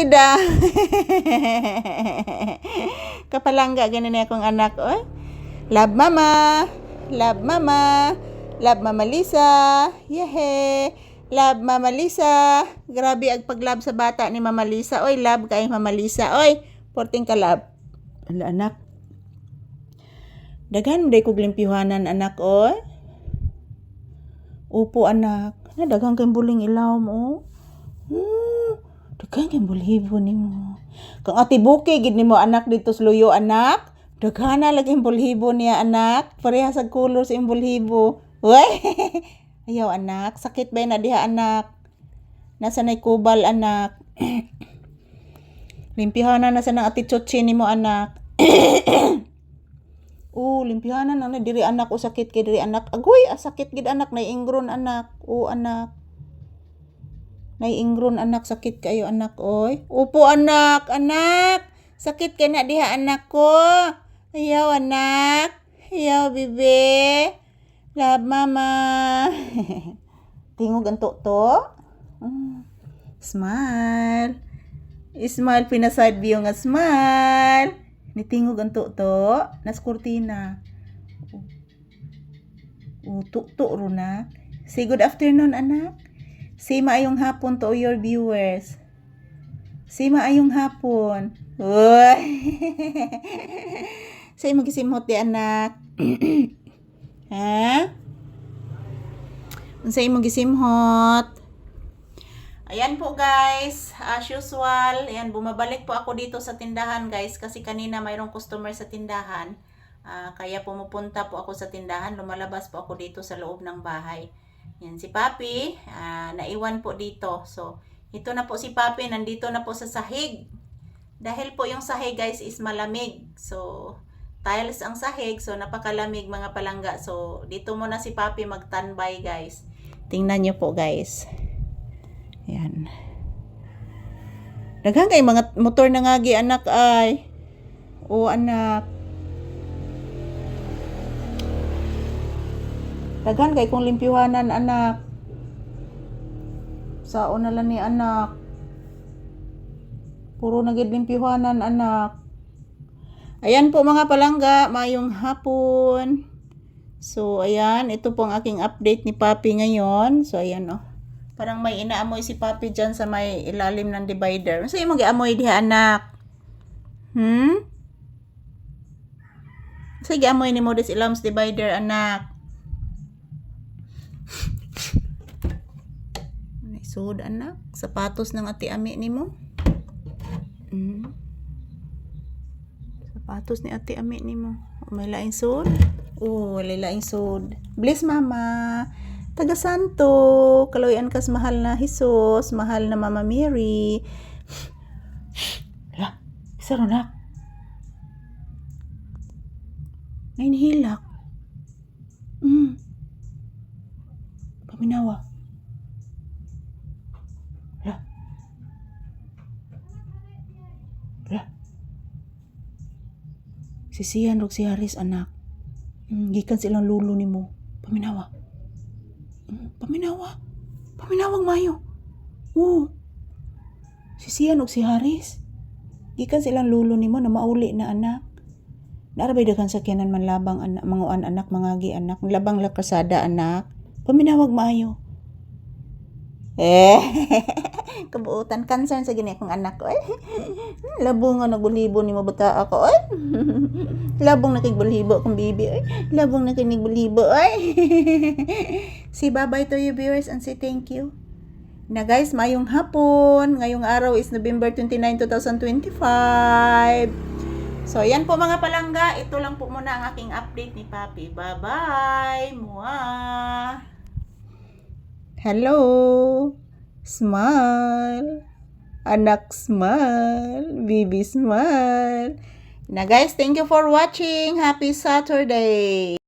bida. Kapalangga ganin akong anak oy. Love mama. Love mama. Love mama Lisa. Yehe. Love mama Lisa. Grabe ang paglab sa bata ni mama Lisa. Oy, love kay mama Lisa. Oy, porting ka love. Ala anak. Daghan mo day kog limpyuhanan anak oy. Upo anak. Na daghang kay buling ilaw mo. Hmm, daghang kay bulhibo nimo. Kung ati buki gid nimo anak dito sa luyo anak. Daghana lagi ang bulhibo niya anak. Pareha sa color sa bulhibo. Uy. Ayaw anak, sakit ba na diha anak? Nasa nay kubal anak. Limpihanan na sa nang ati chotche nimo anak. Oo, limpihanan na na diri anak o sakit kay diri anak. Agoy, ah, sakit gid anak nay ingron anak. Oo anak. Nay ingron anak sakit kayo anak oy. Upo anak, anak. Sakit kay na diha anak ko. Ayaw anak. Ayaw bibi. Love mama. Tingog ang to. Mm. Smile. Smile pinaside view nga smile. Nitingog ang to. Nas kurtina. O, tukto ro na. Say good afternoon, anak. Say maayong hapon to your viewers. Say maayong hapon. Uy. Say magisimhot di anak. ha? Unsay mo gisimhot? Ayan po guys, as usual, ayan bumabalik po ako dito sa tindahan guys kasi kanina mayroong customer sa tindahan. Ah, kaya pumupunta po ako sa tindahan, lumalabas po ako dito sa loob ng bahay. Yan si Papi, ah, naiwan po dito. So, ito na po si Papi, nandito na po sa sahig. Dahil po yung sahig guys is malamig. So, tiles ang sahig, so napakalamig mga palangga. So, dito muna si Papi magtanbay guys. Tingnan nyo po guys. Yan. Daghang kay mga motor na nga anak ay. O anak. Daghan kay kung limpyuhanan anak. Sao na lang ni anak. Puro na gid limpyuhanan anak. Ayan po mga palangga, mayong hapon. So, ayan, ito po ang aking update ni Papi ngayon. So, ayan oh. Parang may inaamoy si Papi dyan sa may ilalim ng divider. Sa'yo mag amoy diha anak? Hmm? Sige, amoy ni mo des ilams divider anak. Sud anak, sapatos ng ati ami ni mo. Hmm. Sapatos ni ati ami ni mo. May laing sud? Oo, wala laing sud. Bless mama. Taga Santo, kaloyan kas mahal na Jesus, mahal na Mama Mary. La, isa ro na. Ngayon. Mm. Paminawa. La. La. Si Sian rog si Haris anak. Mm, gikan silang lulo nimo. Paminawa. Mm, Paminawa. Paminawang mayo. Oo. Si Sian ug si Haris. Gikan silang lulo nimo na mauli na anak. Narabay daghang sakyanan man labang anak, manguan anak, mangagi anak, labang la kasada anak. Paminawag maayo. Eh, kabuutan concern sa gini akong anak ko. Eh. Labong nga nagbulhibo ni mabata ako. Eh. Labong nakigbulhibo akong bibi. Eh. Labong nakigbulhibo. Eh. say bye-bye to you viewers and say thank you. Na guys, mayong hapon. Ngayong araw is November 29, 2025. So, yan po mga palangga. Ito lang po muna ang aking update ni Papi. Bye-bye! Mwah! Hello! Smile! Anak smile! Baby smile! Na guys, thank you for watching! Happy Saturday!